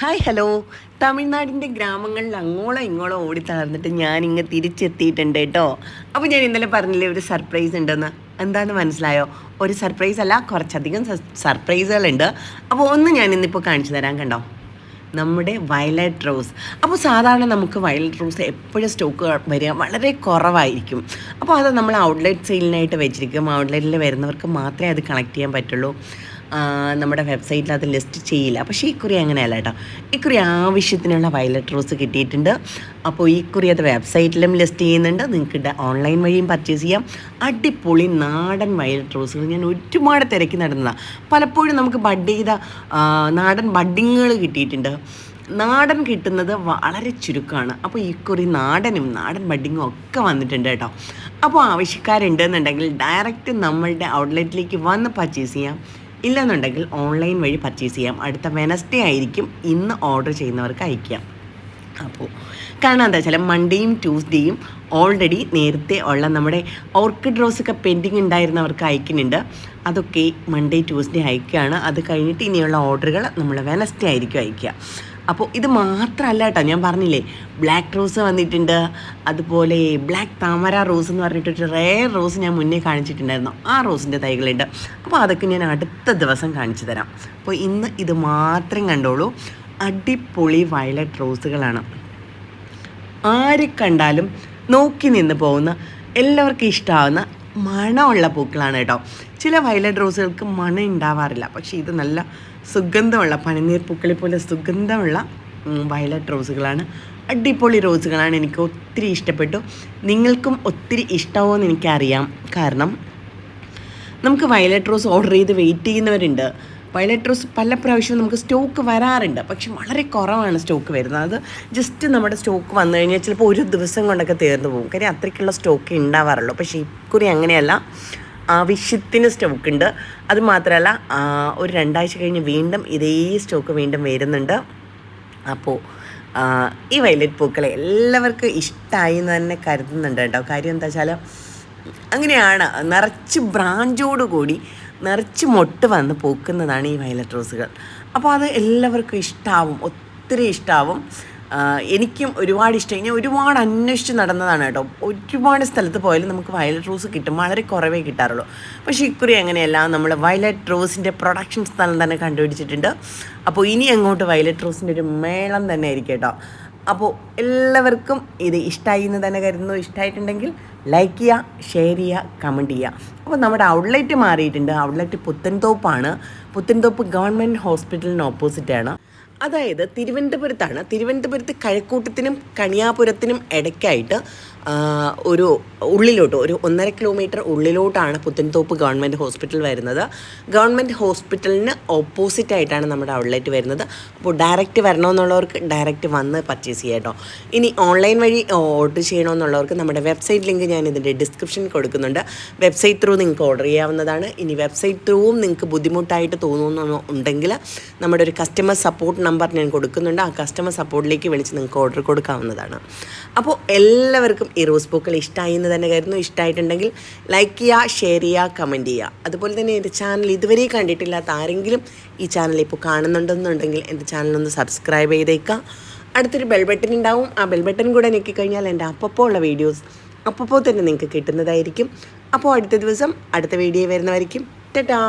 Hi hello തമിഴ്നാടിന്റെ ഗ്രാമങ്ങളിൽ അങ്ങോളം ഇങ്ങോളം ഓടി തളർന്നിട്ട് ഞാൻ ഇങ്ങ് തിരിച്ചെത്തിയിട്ടുണ്ട് കേട്ടോ. അപ്പോൾ ഞാൻ ഇന്നലെ പറഞ്ഞില്ലേ ഒരു സർപ്രൈസ് ഉണ്ടെന്ന്? എന്താണെന്ന് മനസ്സിലായോ? ഒരു സർപ്രൈസ് അല്ല കുറച്ചധികം സർപ്രൈസുകളുണ്ട് അപ്പോൾ ഒന്ന് ഞാൻ ഇന്നിപ്പോൾ കാണിച്ചു തരാം കണ്ടോ? നമ്മുടെ വയലറ്റ് റോസ് അപ്പോൾ സാധാരണ നമുക്ക് വയലറ്റ് റോസ് എപ്പോഴും സ്റ്റോക്ക് വരിക വളരെ കുറവായിരിക്കും. അപ്പോൾ അത് നമ്മൾ ഔട്ട്ലെറ്റ് സെയിലിനായിട്ട് വെച്ചിരിക്കും. ഔട്ട്ലെറ്റിൽ വരുന്നവർക്ക് മാത്രമേ അത് കളക്ട് ചെയ്യാൻ പറ്റുള്ളൂ. നമ്മുടെ വെബ്സൈറ്റിൽ അത് ലിസ്റ്റ് ചെയ്യില്ല. പക്ഷേ ഇക്കുറി അങ്ങനെയല്ല കേട്ടോ. ഇക്കുറി ആവശ്യത്തിനുള്ള വയലറ്റ് റോസ് കിട്ടിയിട്ടുണ്ട്. അപ്പോൾ ഇക്കുറി അത് വെബ്സൈറ്റിലും ലിസ്റ്റ് ചെയ്യുന്നുണ്ട്. നിങ്ങൾക്ക് ഓൺലൈൻ വഴിയും പർച്ചേസ് ചെയ്യാം. അടിപൊളി നാടൻ വയലറ്റ് റോസുകൾ ഞാൻ ഒരുപാട് തിരക്കി നടന്നതാണ് പലപ്പോഴും നമുക്ക് ബഡ് ചെയ്ത നാടൻ ബഡ്ഡിങ്ങുകൾ കിട്ടിയിട്ടുണ്ട്. നാടൻ കിട്ടുന്നത് വളരെ ചുരുക്കമാണ്. അപ്പോൾ ഇക്കുറി നാടനും നാടൻ ബഡ്ഡിങ്ങും ഒക്കെ വന്നിട്ടുണ്ട് കേട്ടോ. അപ്പോൾ ആവശ്യക്കാരുണ്ടെന്നുണ്ടെങ്കിൽ ഡയറക്റ്റ് നമ്മളുടെ ഔട്ട്ലെറ്റിലേക്ക് വന്ന് പർച്ചേസ് ചെയ്യാം. ഇല്ലെന്നുണ്ടെങ്കിൽ ഓൺലൈൻ വഴി പർച്ചേസ് ചെയ്യാം. അടുത്ത വെനസ്ഡേ ആയിരിക്കും ഇന്ന് ഓർഡർ ചെയ്യുന്നവർക്ക് അയക്കാം അപ്പോൾ കാരണം എന്താ വെച്ചാൽ മൺഡേയും ട്യൂസ്ഡേയും ഓൾറെഡി നേരത്തെ ഉള്ള നമ്മുടെ ഓർക്കിഡ് റോസൊക്കെ പെൻഡിങ് ഉണ്ടായിരുന്നവർക്ക് അയക്കുന്നുണ്ട്. അതൊക്കെ മൺഡേ ട്യൂസ്ഡേ അയക്കുകയാണ്. അത് കഴിഞ്ഞിട്ട് ഇനിയുള്ള ഓർഡറുകൾ നമ്മൾ വെനസ്ഡേ ആയിരിക്കും അയക്കുക. അപ്പോൾ ഇത് മാത്രമല്ല കേട്ടോ ഞാൻ പറഞ്ഞില്ലേ ബ്ലാക്ക് റോസ് വന്നിട്ടുണ്ട്. അതുപോലെ ബ്ലാക്ക് താമര റോസ് എന്ന് പറഞ്ഞിട്ടൊരു റേർ റോസ് ഞാൻ മുന്നേ കാണിച്ചിട്ടുണ്ടായിരുന്നു. ആ റോസിന്റെ തൈകളുണ്ട്. അപ്പോൾ അതൊക്കെ ഞാൻ അടുത്ത ദിവസം കാണിച്ചു തരാം. അപ്പോൾ ഇന്ന് ഇത് മാത്രം കണ്ടോളൂ. അടിപൊളി വയലറ്റ് റോസുകളാണ്. ആര് കണ്ടാലും നോക്കി നിന്ന് പോകുന്ന എല്ലാവർക്കും ഇഷ്ടമാവുന്ന മണമുള്ള പൂക്കളാണ് കേട്ടോ. ചില വയലറ്റ് റോസുകൾക്ക് മണം ഉണ്ടാവാറില്ല. പക്ഷേ ഇത് നല്ല സുഗന്ധമുള്ള പനിനീർ പൂക്കളെ പോലെ സുഗന്ധമുള്ള വയലറ്റ് റോസുകളാണ്. അടിപൊളി റോസുകളാണ് എനിക്ക് ഒത്തിരി ഇഷ്ടപ്പെട്ടു. നിങ്ങൾക്കും ഒത്തിരി ഇഷ്ടമാവുമെന്ന് എനിക്കറിയാം. കാരണം നമുക്ക് വയലറ്റ് റോസ് ഓർഡർ ചെയ്ത് വെയിറ്റ് ചെയ്യുന്നവരുണ്ട്. വയലറ്റ് റോസ് പല പ്രാവശ്യവും നമുക്ക് സ്റ്റോക്ക് വരാറുണ്ട്. പക്ഷെ വളരെ കുറവാണ് സ്റ്റോക്ക് വരുന്നത്. അത് ജസ്റ്റ് നമ്മുടെ സ്റ്റോക്ക് വന്നു കഴിഞ്ഞാൽ ചിലപ്പോൾ ഒരു ദിവസം കൊണ്ടൊക്കെ തീർന്നു പോകും. കാര്യം അത്രയ്ക്കുള്ള സ്റ്റോക്ക് ഉണ്ടാവാറുള്ളൂ പക്ഷേ ഇക്കുറി അങ്ങനെയല്ല. ആവശ്യത്തിന് സ്റ്റോക്ക് ഉണ്ട്. അത് മാത്രമല്ല ഒരു രണ്ടാഴ്ച കഴിഞ്ഞ് വീണ്ടും ഇതേ സ്റ്റോക്ക് വീണ്ടും വരുന്നുണ്ട്. അപ്പോൾ ഈ വയലറ്റ് പൂക്കളെ എല്ലാവർക്കും ഇഷ്ടമായി എന്ന് തന്നെ കരുതുന്നുണ്ട് കേട്ടോ. കാര്യം എന്താ വെച്ചാൽ അങ്ങനെയാണ് നിറച്ച് ബ്രാഞ്ചോട് കൂടി നിറച്ച് മൊട്ട് വന്ന് പൂക്കുന്നതാണ് ഈ വയലറ്റ് റോസുകൾ. അപ്പോൾ അത് എല്ലാവർക്കും ഇഷ്ടാവും ഒത്തിരി ഇഷ്ടാവും. എനിക്കും ഒരുപാട് ഇഷ്ടം. ഞാൻ ഒരുപാട് അന്വേഷിച്ച് നടന്നതാണ് കേട്ടോ. ഒരുപാട് സ്ഥലത്ത് പോയാലും നമുക്ക് വയലറ്റ് റോസ് കിട്ടും. വളരെ കുറവേ കിട്ടാറുള്ളൂ. പക്ഷേ ഇക്കുറി അങ്ങനെയല്ല. നമ്മൾ വയലറ്റ് റോസിന്റെ പ്രൊഡക്ഷൻ സ്ഥലം തന്നെ കണ്ടുപിടിച്ചിട്ടുണ്ട്. അപ്പോൾ ഇനി അങ്ങോട്ട് വയലറ്റ് റോസിന്റെ ഒരു മേളം തന്നെ ആയിരിക്കും കേട്ടോ. അപ്പോൾ എല്ലാവർക്കും ഇത് ഇഷ്ടമായി എന്ന് തന്നെ കരുതുന്നു. ഇഷ്ടമായിട്ടുണ്ടെങ്കിൽ ലൈക്ക് ചെയ്യുക ഷെയർ ചെയ്യുക കമന്റ് ചെയ്യുക. അപ്പോൾ നമ്മുടെ ഔട്ട്ലെറ്റ് മാറിയിട്ടുണ്ട്. ഔട്ട്ലെറ്റ് പുത്തൻതോപ്പാണ്. പുത്തൻതോപ്പ് ഗവൺമെന്റ് ഹോസ്പിറ്റലിന് ഓപ്പോസിറ്റാണ് അതായത് തിരുവനന്തപുരത്താണ്. തിരുവനന്തപുരത്ത് കഴക്കൂട്ടത്തിനും കണിയാപുരത്തിനും ഇടയ്ക്കായിട്ട് ഒരു ഉള്ളിലോട്ട് ഒരു ഒന്നര കിലോമീറ്റർ ഉള്ളിലോട്ടാണ് പുത്തൻതോപ്പ് ഗവൺമെന്റ് ഹോസ്പിറ്റൽ വരുന്നത്. ഗവൺമെന്റ് ഹോസ്പിറ്റലിന് ഓപ്പോസിറ്റ് ആയിട്ടാണ് നമ്മുടെ ഔട്ട്ലെറ്റ് വരുന്നത്. അപ്പോൾ ഡയറക്റ്റ് വരണമെന്നുള്ളവർക്ക് ഡയറക്റ്റ് വന്ന് പർച്ചേസ് ചെയ്യാം കേട്ടോ ഇനി ഓൺലൈൻ വഴി ഓർഡർ ചെയ്യണമെന്നുള്ളവർക്ക് നമ്മുടെ വെബ്സൈറ്റ് ലിങ്ക് ഞാൻ ഇതിന്റെ ഡിസ്ക്രിപ്ഷനിൽ കൊടുക്കുന്നുണ്ട്. വെബ്സൈറ്റ് ത്രൂ നിങ്ങൾക്ക് ഓർഡർ ചെയ്യാവുന്നതാണ്. ഇനി വെബ്സൈറ്റ് ത്രൂവും നിങ്ങൾക്ക് ബുദ്ധിമുട്ടായിട്ട് തോന്നുന്നു ഉണ്ടെങ്കിൽ നമ്മുടെ ഒരു കസ്റ്റമർ സപ്പോർട്ട് നമ്പർ ഞാൻ കൊടുക്കുന്നുണ്ട്. ആ കസ്റ്റമർ സപ്പോർട്ടിലേക്ക് വിളിച്ച് നിങ്ങൾക്ക് ഓർഡർ കൊടുക്കാവുന്നതാണ്. അപ്പോൾ എല്ലാവർക്കും ഈ റോസ് പൂക്കൾ ഇഷ്ടമായി എന്ന് തന്നെ കരുതുന്നു. ഇഷ്ടമായിട്ടുണ്ടെങ്കിൽ ലൈക്ക് ചെയ്യുക ഷെയർ ചെയ്യുക കമന്റ് ചെയ്യുക. അതുപോലെ തന്നെ എന്റെ ചാനൽ ഇതുവരെ കണ്ടിട്ടില്ലാത്ത ആരെങ്കിലും ഈ ചാനൽ ഇപ്പോൾ കാണുന്നുണ്ടെന്നുണ്ടെങ്കിൽ എന്റെ ചാനലൊന്ന് സബ്സ്ക്രൈബ് ചെയ്തേക്കാം അടുത്തൊരു ബെൽ ബട്ടൺ ഉണ്ടാവും. ആ ബെൽ ബട്ടൺ കൂടെ ഞെക്കി കഴിഞ്ഞാൽ എന്റെ അപ്പപ്പോൾ ഉള്ള വീഡിയോസ് അപ്പപ്പോൾ തന്നെ നിങ്ങൾക്ക് കിട്ടുന്നതായിരിക്കും. അപ്പോൾ അടുത്ത ദിവസം അടുത്ത വീഡിയോ വരുന്നതായിരിക്കും ടാ